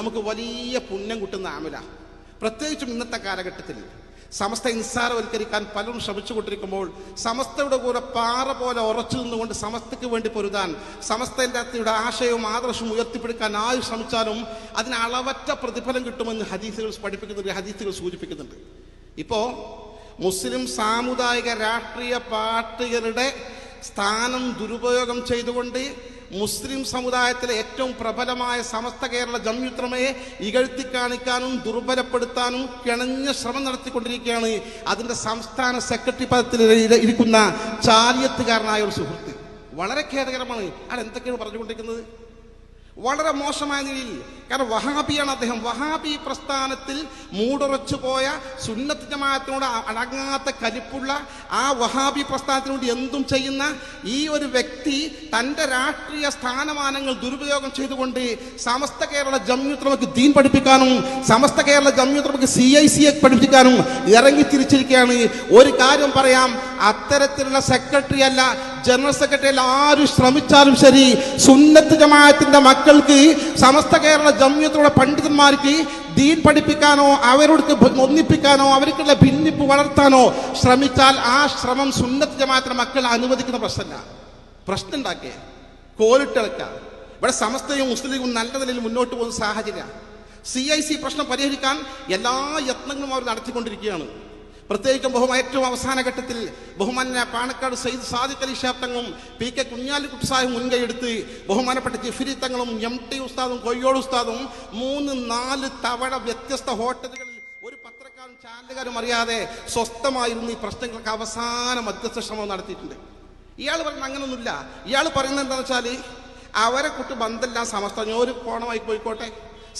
നമുക്ക് വലിയ പുണ്യം കിട്ടുന്ന ആമില പ്രത്യേകിച്ചും ഇന്നത്തെ കാലഘട്ടത്തിൽ സമസ്ത നിസ്സാരവൽക്കരിക്കാൻ പലരും ശ്രമിച്ചുകൊണ്ടിരിക്കുമ്പോൾ സമസ്തയുടെ കൂടെ പാറ പോലെ ഉറച്ചു നിന്നുകൊണ്ട് സമസ്തയ്ക്ക് വേണ്ടി പൊരുതാൻ സമസ്തയുടെ ആശയവും ആദർശവും ഉയർത്തിപ്പിടിക്കാൻ ആര് ശ്രമിച്ചാലും അതിന് അളവറ്റ പ്രതിഫലം കിട്ടുമെന്ന് ഹദീസുകൾ പഠിപ്പിക്കുന്നുണ്ട് ഹദീസുകൾ സൂചിപ്പിക്കുന്നുണ്ട്. ഇപ്പോൾ മുസ്ലിം സാമുദായിക രാഷ്ട്രീയ പാർട്ടികളുടെ സ്ഥാനം ദുരുപയോഗം ചെയ്തുകൊണ്ട് മുസ്ലിം സമുദായത്തിലെ ഏറ്റവും പ്രബലമായ സമസ്ത കേരള ജംയുത്രമയെ ഇകഴ്ത്തി കാണിക്കാനും ദുർബലപ്പെടുത്താനും കിണഞ്ഞ ശ്രമം നടത്തിക്കൊണ്ടിരിക്കുകയാണ് അതിന്റെ സംസ്ഥാന സെക്രട്ടറി പദത്തിൽ ഇര- ഇരിക്കുന്ന ചാലിയത്തുകാരനായ ഒരു സുഹൃത്ത്. വളരെ ഖേദകരമാണ്. അയാൾ എന്തൊക്കെയാണ് പറഞ്ഞുകൊണ്ടിരിക്കുന്നത്? വളരെ മോശമായ നിലയിൽ. കാരണം വഹാബിയാണ് അദ്ദേഹം. വഹാബി പ്രസ്ഥാനത്തിൽ മൂടുറച്ചു പോയ സുന്നത്ത് ജമാഅത്തിനോട് അടങ്ങാത്ത കലിപ്പുള്ള ആ വഹാബി പ്രസ്ഥാനത്തിന് വേണ്ടി എന്തും ചെയ്യുന്ന ഈ ഒരു വ്യക്തി തന്റെ രാഷ്ട്രീയ സ്ഥാനമാനങ്ങൾ ദുരുപയോഗം ചെയ്തുകൊണ്ട് സമസ്ത കേരള ജമ്യുത്രമക്ക് ദീൻ പഠിപ്പിക്കാനും സമസ്ത കേരള ജമ്യുത്രമക്ക് സി ഐ സിയെ പഠിപ്പിക്കാനും ഇറങ്ങി തിരിച്ചിരിക്കുകയാണ് ഒരു കാര്യം പറയാം. അത്തരത്തിലുള്ള സെക്രട്ടറി അല്ല ജനറൽ സെക്രട്ടറിയിൽ ആരും ശ്രമിച്ചാലും ശരി സുന്നത്ത് ജമാഅത്തിന്റെ മക്കൾക്ക് സമസ്ത കേരള ജമ്യത്തിലുള്ള പണ്ഡിതന്മാർക്ക് ദീൻ പഠിപ്പിക്കാനോ അവരോട് ഒന്നിപ്പിക്കാനോ അവർക്കുള്ള ഭിന്നിപ്പ് വളർത്താനോ ശ്രമിച്ചാൽ ആ ശ്രമം സുന്നത്ത് ജമാഅത്തിന്റെ മക്കൾ അനുവദിക്കുന്ന പ്രശ്നമല്ല. പ്രശ്നം ഉണ്ടാക്കിയേ കോലിട്ടിളക്ക ഇവിടെ സമസ്തയും മുസ്ലിമും നല്ല നിലയിൽ മുന്നോട്ട് പോകുന്ന സാഹചര്യം സി ഐ സി പ്രശ്നം പരിഹരിക്കാൻ എല്ലാ യത്നങ്ങളും അവർ നടത്തിക്കൊണ്ടിരിക്കുകയാണ്. പ്രത്യേകിച്ചും ബഹുമാ ഏറ്റവും അവസാന ഘട്ടത്തിൽ ബഹുമാന്യ പാണക്കാട് സയ്യിദ് സാദിഖ് അലി ഷാബ് തങ്ങളും പി കെ കുഞ്ഞാലിക്കുട്ടി സാഹിബ് മുൻകൈയെടുത്ത് ബഹുമാനപ്പെട്ട ജിഫിരി തങ്ങളും എം ടി ഉസ്താദും കൊയ്യോട് ഉസ്താദും മൂന്ന് നാല് തവണ വ്യത്യസ്ത ഹോട്ടലുകളിൽ ഒരു പത്രക്കാരും ചാനലുകാരും അറിയാതെ സ്വസ്ഥമായിരുന്നു ഈ പ്രശ്നങ്ങൾക്ക് അവസാന മധ്യസ്ഥ ശ്രമം നടത്തിയിട്ടുണ്ട്. ഇയാൾ പറയുന്നത് അങ്ങനൊന്നുമില്ല. ഇയാൾ പറയുന്നത് എന്താണെന്ന് വെച്ചാൽ അവരെ കുട്ടി ബന്ധമില്ല സമസ്ത ഞാൻ ഒരു കോണമായി പോയിക്കോട്ടെ.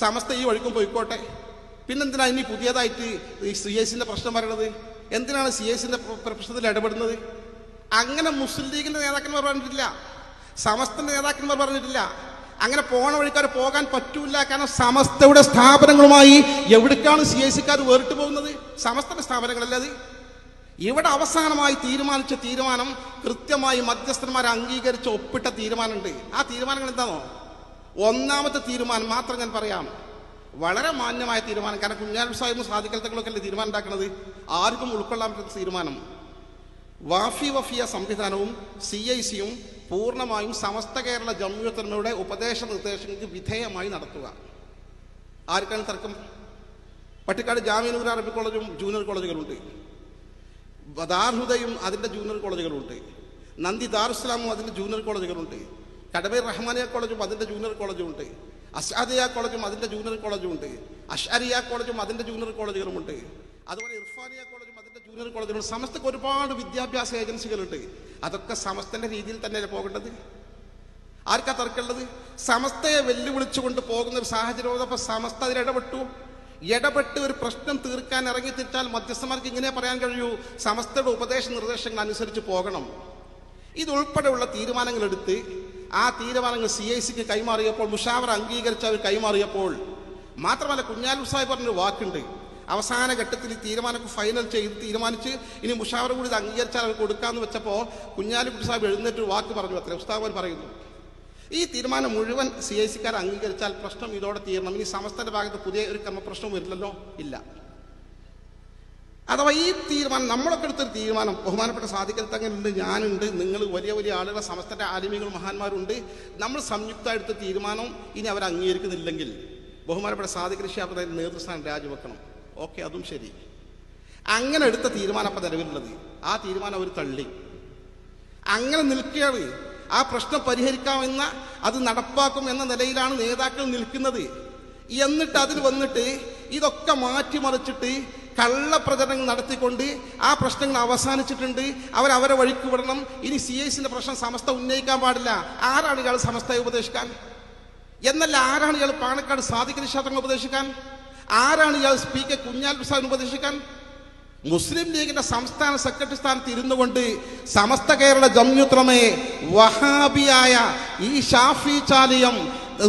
സമസ്ത ഈ വഴിക്കും പോയിക്കോട്ടെ. പിന്നെന്തിനാ ഇനി പുതിയതായിട്ട് ഈ സി എസിന്റെ പ്രശ്നം പറയണത്? എന്തിനാണ് സി എസിന്റെ പ്രശ്നത്തിൽ ഇടപെടുന്നത്? അങ്ങനെ മുസ്ലിം ലീഗിന്റെ നേതാക്കന്മാർ പറഞ്ഞിട്ടില്ല. സമസ്ത നേതാക്കന്മാർ പറഞ്ഞിട്ടില്ല. അങ്ങനെ പോണ വഴിക്കാർ പോകാൻ പറ്റൂല. കാരണം സമസ്തയുടെ സ്ഥാപനങ്ങളുമായി എവിടേക്കാണ് സി എസ് സിക്കാർ വേറിട്ട് പോകുന്നത്? സമസ്തയുടെ സ്ഥാപനങ്ങളല്ലേ അത്? ഇവിടെ അവസാനമായി തീരുമാനിച്ച തീരുമാനം കൃത്യമായി മധ്യസ്ഥന്മാരെ അംഗീകരിച്ച് ഒപ്പിട്ട തീരുമാനമുണ്ട്. ആ തീരുമാനങ്ങൾ എന്താണോ? ഒന്നാമത്തെ തീരുമാനം മാത്രം ഞാൻ പറയാം. വളരെ മാന്യമായ തീരുമാനം. കാരണം കുഞ്ഞാലും സാഹിബും സാധിക്കലത്തങ്ങളൊക്കെ അല്ലേ തീരുമാനം ഉണ്ടാക്കുന്നത് ആർക്കും ഉൾക്കൊള്ളാൻ പറ്റുന്ന തീരുമാനം. വാഫി വഫിയ സംവിധാനവും സി ഐ സിയും പൂർണമായും സമസ്ത കേരള ജമ്മിയത്തന്മയുടെ ഉപദേശ നിർദ്ദേശങ്ങൾക്ക് വിധേയമായി നടത്തുക. ആർക്കാണ് തർക്കം? പട്ടിക്കാട് ജാമ്യനൂർ അറബി കോളേജും ജൂനിയർ കോളേജുകളുണ്ട്. ദാർഹുദയും അതിന്റെ ജൂനിയർ കോളേജുകളുണ്ട്. നന്ദി ദാറുസ്ലാമും അതിന്റെ ജൂനിയർ കോളേജുകളുണ്ട്. കടമേർ റഹ്മാനിയ കോളേജും അതിന്റെ ജൂനിയർ കോളേജും ഉണ്ട് അസാദിയ കോളേജും അതിന്റെ ജൂനിയർ കോളേജും ഉണ്ട്. അഷാരിയ കോളേജും അതിന്റെ ജൂനിയർ കോളേജുകളും ഉണ്ട്. അതുപോലെ ഇർഫാനിയ കോളേജും അതിന്റെ ജൂനിയർ കോളേജുകളും സമസ്തക്ക് ഒരുപാട് വിദ്യാഭ്യാസ ഏജൻസികളുണ്ട്. അതൊക്കെ സമസ്തന്റെ രീതിയിൽ തന്നെയല്ലേ പോകേണ്ടത്? ആർക്കാ തർക്കമുള്ളത്? സമസ്തയെ വെല്ലുവിളിച്ചുകൊണ്ട് പോകുന്ന ഒരു സാഹചര്യം അപ്പൊ സമസ്ത അതിൽ ഇടപെട്ടു. ഇടപെട്ട് ഒരു പ്രശ്നം തീർക്കാൻ ഇറങ്ങി തിരിച്ചാൽ മധ്യസ്ഥന്മാർക്ക് ഇങ്ങനെ പറയാൻ കഴിയൂ. സമസ്തയുടെ ഉപദേശ നിർദ്ദേശങ്ങൾ അനുസരിച്ച് പോകണം. ഇതുൾപ്പെടെയുള്ള തീരുമാനങ്ങൾ എടുത്ത് ആ തീരുമാനങ്ങൾ സി ഐ സിക്ക് കൈമാറിയപ്പോൾ മുഷാവർ അംഗീകരിച്ച് അവർ കൈമാറിയപ്പോൾ മാത്രമല്ല കുഞ്ഞാലു സാഹിബ് പറഞ്ഞൊരു വാക്കുണ്ട്. അവസാന ഘട്ടത്തിൽ ഈ തീരുമാനം ഫൈനൽ ചെയ്ത് തീരുമാനിച്ച് ഇനി മുഷാവർ കൂടി ഇത് അംഗീകരിച്ചാൽ അവർ കൊടുക്കാമെന്ന് വെച്ചപ്പോൾ കുഞ്ഞാലിക്കുട്ടി സാഹിബ് എഴുന്നേറ്റ് ഒരു വാക്ക് പറഞ്ഞു. അത്ര ഉസ്താവൻ പറയുന്നു. ഈ തീരുമാനം മുഴുവൻ സി ഐ സിക്കാർ അംഗീകരിച്ചാൽ പ്രശ്നം ഇതോടെ തീരണം. ഇനി സമസ്തന്റെ ഭാഗത്ത് പുതിയ ഒരു ക്രമപ്രശ്നം വരില്ലല്ലോ? ഇല്ല. അഥവാ ഈ തീരുമാനം നമ്മളൊക്കെ എടുത്തൊരു തീരുമാനം ബഹുമാനപ്പെട്ട സാധിക്കൽ തങ്ങളുണ്ട് ഞാനുണ്ട് നിങ്ങൾ വലിയ വലിയ ആളുകൾ സമസ്തന്റെ ആലിമികൾ മഹാന്മാരുണ്ട് നമ്മൾ സംയുക്തമായിട്ട് തീരുമാനം ഇനി അവർ അംഗീകരിക്കുന്നില്ലെങ്കിൽ ബഹുമാനപ്പെട്ട സാധിക്കൽ ഷാബ് നേതൃസ്ഥാനം രാജിവെക്കണം. ഓക്കെ അതും ശരി. അങ്ങനെ എടുത്ത തീരുമാനം അപ്പം നിലവിലുള്ളത്. ആ തീരുമാനം അവർ തള്ളി. അങ്ങനെ നിൽക്കുകയാണ് ആ പ്രശ്നം പരിഹരിക്കാമെന്ന അത് നടപ്പാക്കും എന്ന നിലയിലാണ് നേതാക്കൾ നിൽക്കുന്നത്. എന്നിട്ട് അതിൽ വന്നിട്ട് ഇതൊക്കെ മാറ്റിമറിച്ചിട്ട് കള്ളപ്രചരണങ്ങൾ നടത്തിക്കൊണ്ട് ആ പ്രശ്നങ്ങൾ അവസാനിച്ചിട്ടുണ്ട്. അവർ അവരെ വഴിക്ക് വിടണം. ഇനി സി എസിന്റെ പ്രശ്നം സമസ്ത ഉന്നയിക്കാൻ പാടില്ല. ആരാണ് ഇയാൾ സമസ്തയെ ഉപദേശിക്കാൻ? എന്നല്ല ആരാണ് ഇയാൾ പാണക്കാട് സാധിക്കുന്ന ശാസ്ത്രങ്ങൾ ഉപദേശിക്കാൻ? ആരാണ് ഇയാൾ സ്പീക്കർ കുഞ്ഞാൽ പ്രസാദ് ഉപദേശിക്കാൻ? മുസ്ലിം ലീഗിന്റെ സംസ്ഥാന സെക്രട്ടറി സ്ഥാനത്ത് ഇരുന്നു കൊണ്ട് സമസ്ത കേരള ജംയുത്രമേ വഹാബിയായ ഈ ഷാഫി ചാലിയം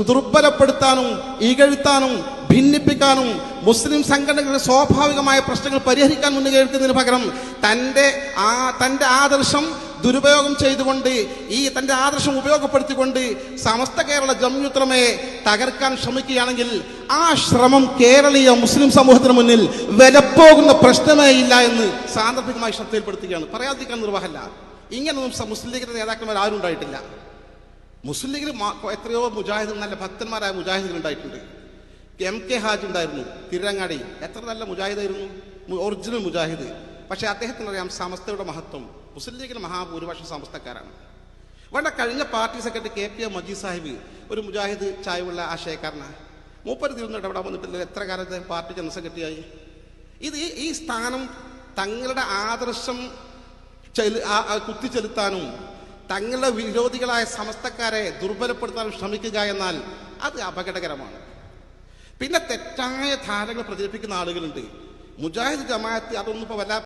ദുർബലപ്പെടുത്താനും ഇകഴ്ത്താനും ഭിന്നിപ്പിക്കാനും മുസ്ലിം സംഘടനകളുടെ സ്വാഭാവികമായ പ്രശ്നങ്ങൾ പരിഹരിക്കാൻ മുന്നിൽ കേൾക്കുന്നതിന് പകരം തന്റെ ആ തന്റെ ആദർശം ദുരുപയോഗം ചെയ്തുകൊണ്ട് ഈ തന്റെ ആദർശം ഉപയോഗപ്പെടുത്തിക്കൊണ്ട് സമസ്ത കേരള ജമ്യുത്രമയെ തകർക്കാൻ ശ്രമിക്കുകയാണെങ്കിൽ ആ ശ്രമം കേരളീയ മുസ്ലിം സമൂഹത്തിന് മുന്നിൽ വിലപ്പോകുന്ന പ്രശ്നമേ ഇല്ല എന്ന് സാന്ദർഭികമായി ശ്രദ്ധയിൽപ്പെടുത്തുകയാണ്. പറയാതിരിക്കാൻ നിർവാഹമല്ല. ഇങ്ങനൊന്നും മുസ്ലിം ലീഗിന്റെ നേതാക്കന്മാർ ആരും ഉണ്ടായിട്ടില്ല. മുസ്ലിം ലീഗിൽ എത്രയോ മുജാഹിദ് നല്ല ഭക്തന്മാരായ മുജാഹിദുകൾ ഉണ്ടായിട്ടുണ്ട്. എം കെ ഹാജ് ഉണ്ടായിരുന്നു തിരങ്ങാടി. എത്ര നല്ല മുജാഹിദായിരുന്നു? ഒറിജിനൽ മുജാഹിദ്. പക്ഷേ അദ്ദേഹത്തിന് അറിയാം സമസ്തയുടെ മഹത്വം. മുസ്ലിം ലീഗിലെ മഹാഭൂരിപക്ഷം സമസ്തക്കാരാണ്. വേണ്ട കഴിഞ്ഞ party secretary K P A Majeed Sahib ഒരു മുജാഹിദ് ചായവുള്ള ആശയക്കാരനാണ് മൂപ്പര് തിരുവനന്തപുരം അവിടെ വന്നിട്ടില്ല. എത്ര കാലത്തെ പാർട്ടി ജനറൽ സെക്രട്ടറിയായി? ഇത് ഈ- സ്ഥാനം തങ്ങളുടെ ആദർശം ചെലു- കുത്തിച്ചെലുത്താനും തങ്ങളുടെ വിരോധികളായ സമസ്തക്കാരെ ദുർബലപ്പെടുത്താനും ശ്രമിക്കുക എന്നാൽ അത് അപകടകരമാണ്. പിന്നെ തെറ്റായ ധാരണകൾ പ്രചരിപ്പിക്കുന്ന ആളുകളുണ്ട്. മുജാഹിദ് ജമാഅത്ത് അതൊന്നും ഇപ്പോൾ വല്ല